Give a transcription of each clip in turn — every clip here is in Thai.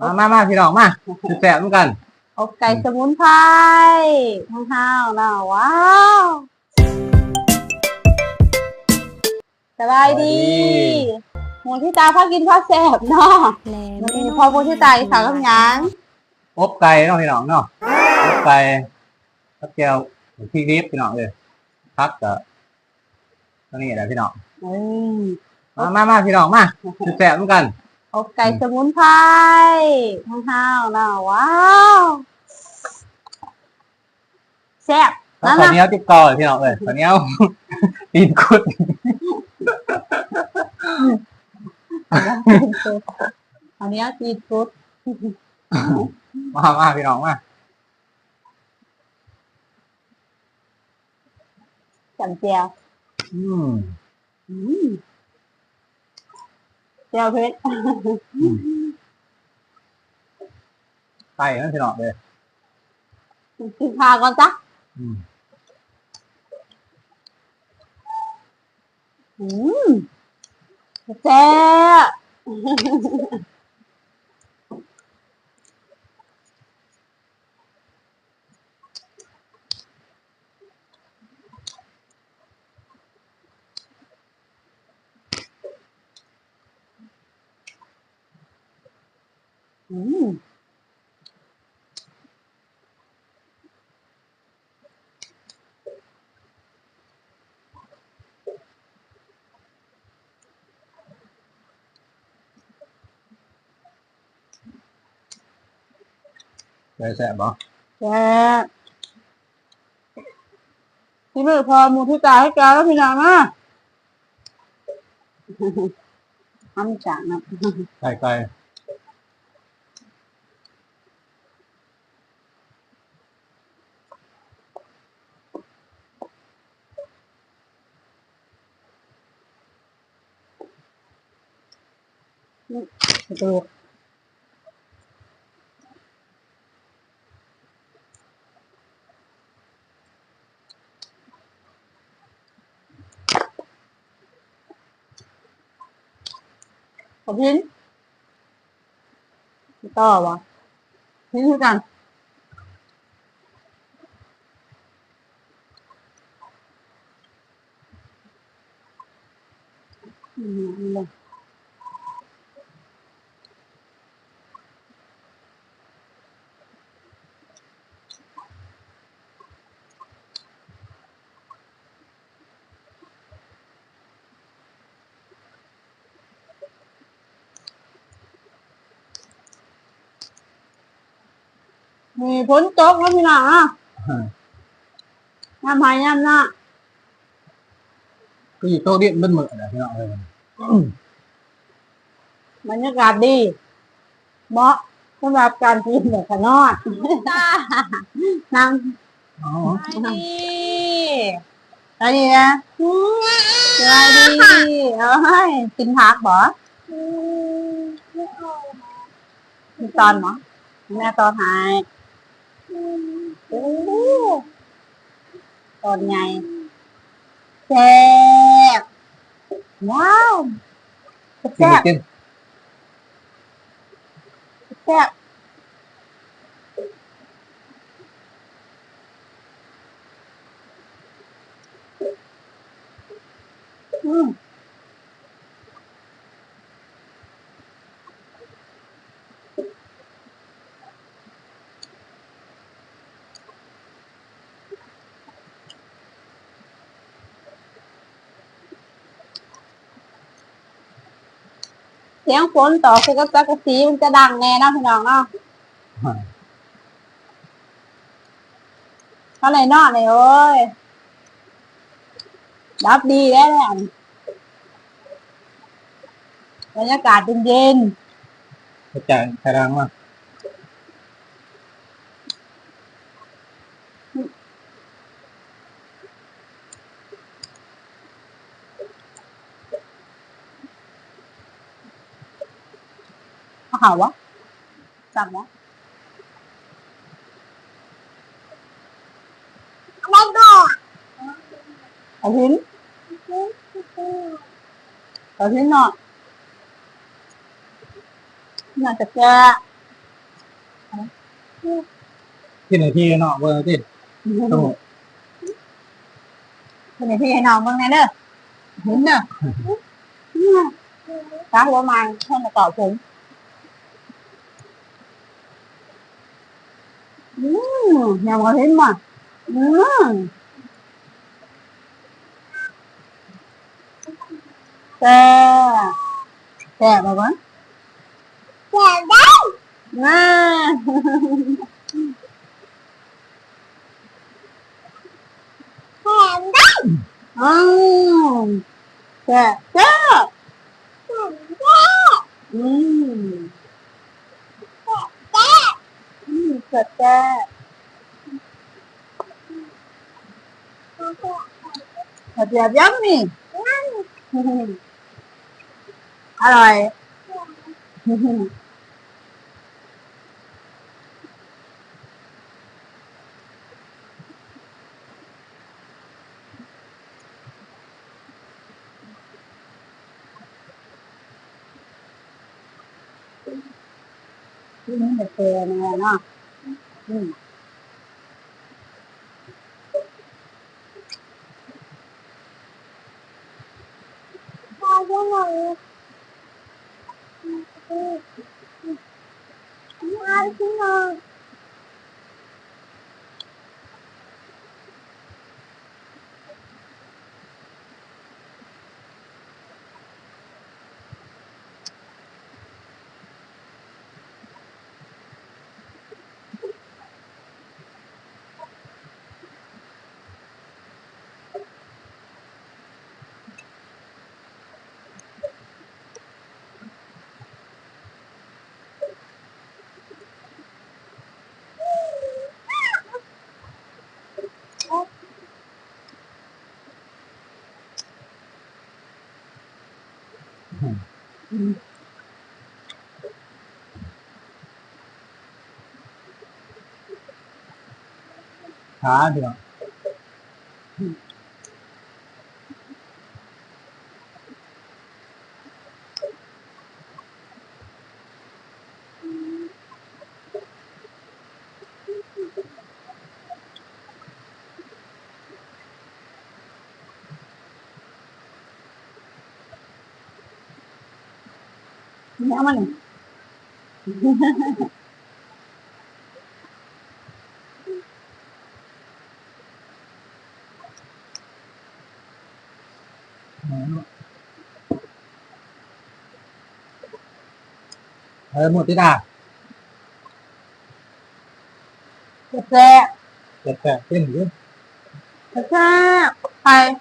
มามามาพี่น้องมาสิแสบเหมือนกันอบไก่สมุนไพรห้าวๆนะว้าวสบายดีหมูที่ตาพ่อกินพ่อแสบเนาะมันเป็นพ่อหมูที่ตาอีสาวกับหยังอบไก่เนาะพี่น้องเนาะอบไก่ข้าวแก้วพริกดิบพี่น้องเลยพักกับตัวนี้แหละพี่น้องอืมมามามาพี่น้องมาสิแสบเหมือนกัน อบไก่สมุนไพรห้าวๆนะว้าวแซ่บแล้วนั่นข้าวนะเหนียวติ๊บกอเลยพี่น้องเลยข้าวเหนียวตีนกุดอันนี้ซีฟู้ดมามาพี่น้องมาจันเจียวอืมอืม เจียวเพชรไก่นั่นพี่น้องเลยกินพาก่อนจ้ะอืมอืมแซ่บ อืมเลยแสบบ่แซ่บที่มือพอหมูที่ตายให้แกแล้วพี่นางอะทำจากนะไก่ไก่ ดูขอพินต่อวะพินคือกันอืมนี่เลย มีฝนตกแล้วพี่น้องอะน้ำหายน้ำหน้าก็อยู่โต๊ะเรียนเบิ้ลมือนะพี่น้องเลยบรรยากาศดี เหมาะสำหรับการกินแบบขนอดจ้านั่งอ๋อดีอะไรดีนะสบายดีเอ้ยกินผักบ่มีตอนเหรอแม่ตอนหาย โอ้ตอนไงแซ่บว้าวกินแซ่บกินแซ่บอืม สียงฝนต่อไปกับจักรสีมันจะดังแน่นะพี่น้องเนาะเท่าไหร่นอนเลยโอ้ยรับดีแล้วแหละบรรยากาศเย็นกระจายใครรังมาก เขาหาวะสั่งวะไม่ก็เอาหินเอาหินหน่อยน่าจะแก่ที่ไหนที่เนาะเบอร์ที่ตรงเป็นไงพี่ให้น้องเบิ่งแน่เด้อเห็นเด้อตาหัวมันเพิ่นมาตอบผม 음, 양어 햄마. 음. 자, 자, 봐봐. 자, 네. 아. 자, 자. 자, 자. 음. thật ra. Thật ra giống ờ. nè à rồi Hãy subscribe cho kênh Ghiền Mì Gõ Để 妈妈，我，嗯。嗯。嗯，你安心啊。 음. 다 들어. 음. Nhá mà này. Đấy, một tí nào. Thật ra Thật ra, cái gì Thật ra Thầy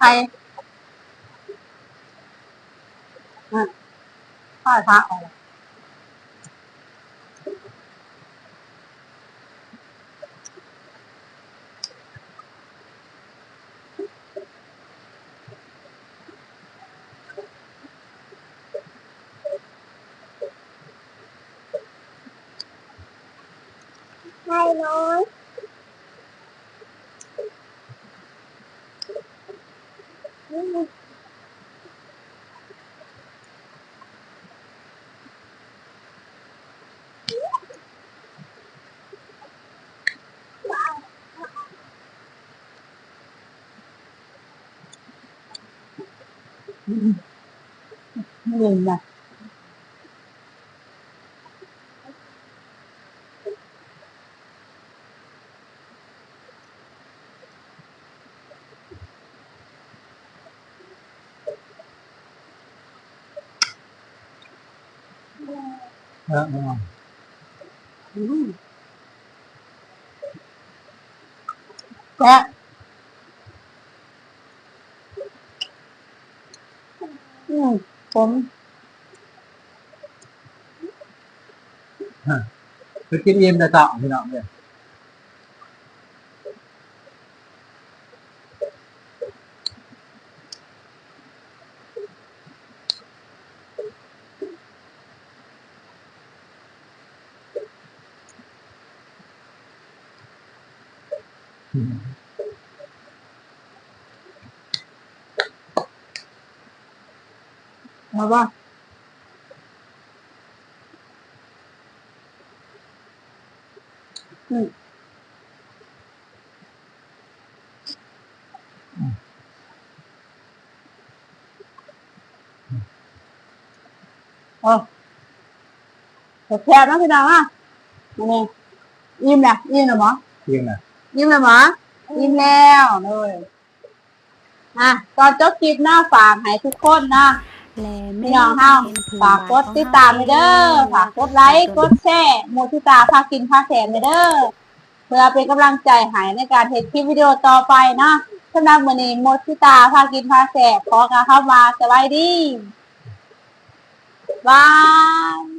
Thầy 害怕哦。Hay nói người Nhật Dạ, đúng rồi. Ừ. Dạ. cứ kiếm im ra tạo thì nào vậy Mm-hmm. นแต่ต่อพี่น้องเนี่ยอืมมาว่า อืมโอ้แซ่บๆนะพี่น้องอะนี่อิ่มแหละอิ่มแล้วหมอเพียงน่ะยิ้มเลยหมอยิ้มแล้วเลยอะตอนจบคลิปหน้าฝากให้ทุกคนนะ พี่น้องเฮาฝากกดติดตามไปเด้อฝากกดไลค์กดแชร์โมทิตาพากินพาแถมไปเด้อเพื่อเป็นกำลังใจให้ในการเห็นคลิปวิดีโอต่อไปเนาะสำหรับวันนี้โมทิตาพากินพาแถมขอกล่าวคำว่าสบายดีบาย